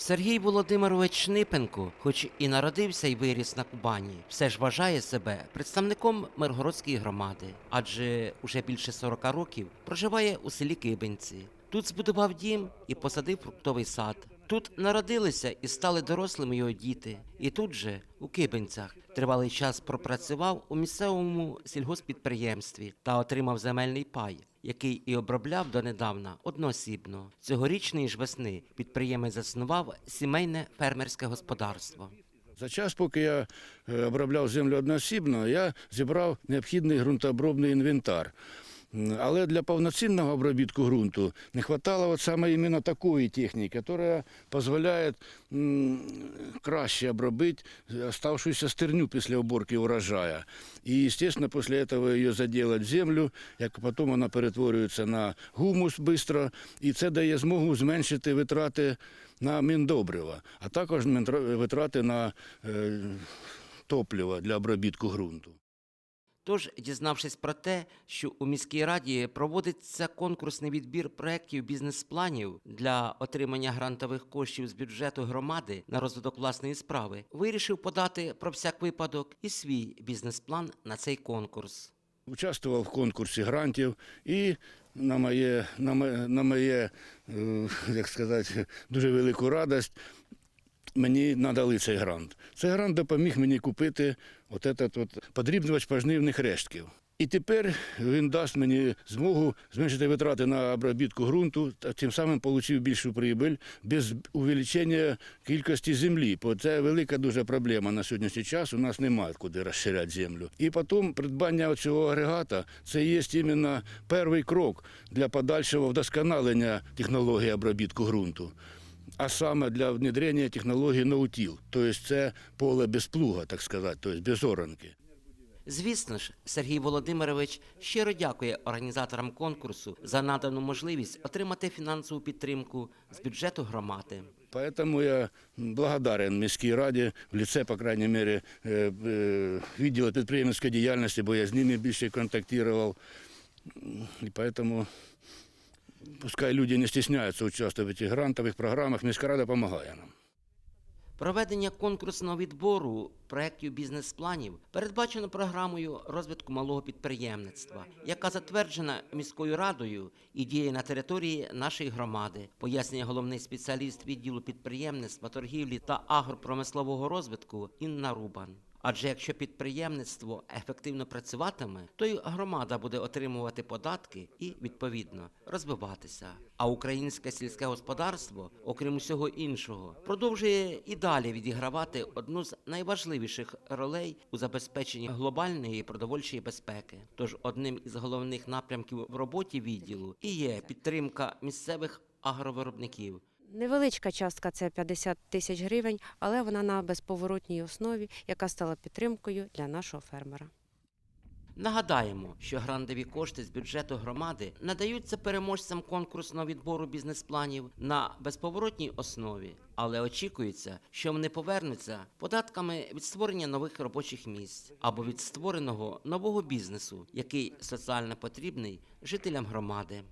Сергій Володимирович Шнипенко, хоч і народився і виріс на Кубані, все ж вважає себе представником Миргородської громади, адже уже більше 40 років проживає у селі Кибенці. Тут збудував дім і посадив фруктовий сад. Тут народилися і стали дорослими його діти. І тут же, у Кибенцях, тривалий час пропрацював у місцевому сільгоспідприємстві та отримав земельний пай, який і обробляв донедавна одноосібно. Цьогорічної ж весни підприємець заснував сімейне фермерське господарство. За час, поки я е, обробляв землю одноосібно, я зібрав необхідний ґрунтообробний інвентар. Але для повноцінного обробітку ґрунту не вистачало от саме іменно такої техніки, яка дозволяє краще обробити оставшуюся стерню після уборки урожая. І, звісно, після цього її заділати в землю, як потім вона перетворюється на гумус швидко, і це дає змогу зменшити витрати на міндобрива, а також витрати на е, топливо для обробітку ґрунту. Тож, дізнавшись про те, що у міській раді проводиться конкурсний відбір проєктів бізнес-планів для отримання грантових коштів з бюджету громади на розвиток власної справи, вирішив подати про всяк випадок і свій бізнес-план на цей конкурс. Участвував в конкурсі грантів і на моє, на моє, на моє е, як сказати, дуже велику радість мені надали цей грант. Цей грант допоміг мені купити от этот от подрібнювач пожнивних рештків. І тепер він дасть мені змогу зменшити витрати на обробітку ґрунту, та тим самим отримав більшу прибиль без увеличення кількості землі. Бо це велика дуже проблема на сьогоднішній час. У нас немає куди розширяти землю. І потім придбання цього агрегата це є іменно перший крок для подальшого вдосконалення технології обробітку ґрунту. А саме для внедрення технології ноутіл, тобто це поле без плуга, так сказати, тобто без оранки. Звісно ж, Сергій Володимирович щиро дякує організаторам конкурсу за надану можливість отримати фінансову підтримку з бюджету громади. Поэтому я благодарен міській раді в лице, по крайней мере, е, е, відділу підприємницької діяльності, бо я з ними більше контактував. І поэтому пускай люди не стесняются участвовать в этих грантових програмах, міська рада допомагає нам. Проведення конкурсного відбору проєктів бізнес-планів передбачено програмою розвитку малого підприємництва, яка затверджена міською радою і діє на території нашої громади, пояснює головний спеціаліст відділу підприємництва, торгівлі та агропромислового розвитку Інна Рубан. Адже якщо підприємництво ефективно працюватиме, то й громада буде отримувати податки і відповідно розвиватися. А українське сільське господарство, окрім усього іншого, продовжує і далі відігравати одну з найважливіших ролей у забезпеченні глобальної продовольчої безпеки. Тож одним із головних напрямків в роботі відділу і є підтримка місцевих агровиробників. Невеличка частка це 50 тисяч гривень, але вона на безповоротній основі, яка стала підтримкою для нашого фермера. Нагадаємо, що грантові кошти з бюджету громади надаються переможцям конкурсного відбору бізнес-планів на безповоротній основі, але очікується, що вони повернуться податками від створення нових робочих місць або від створеного нового бізнесу, який соціально потрібний жителям громади.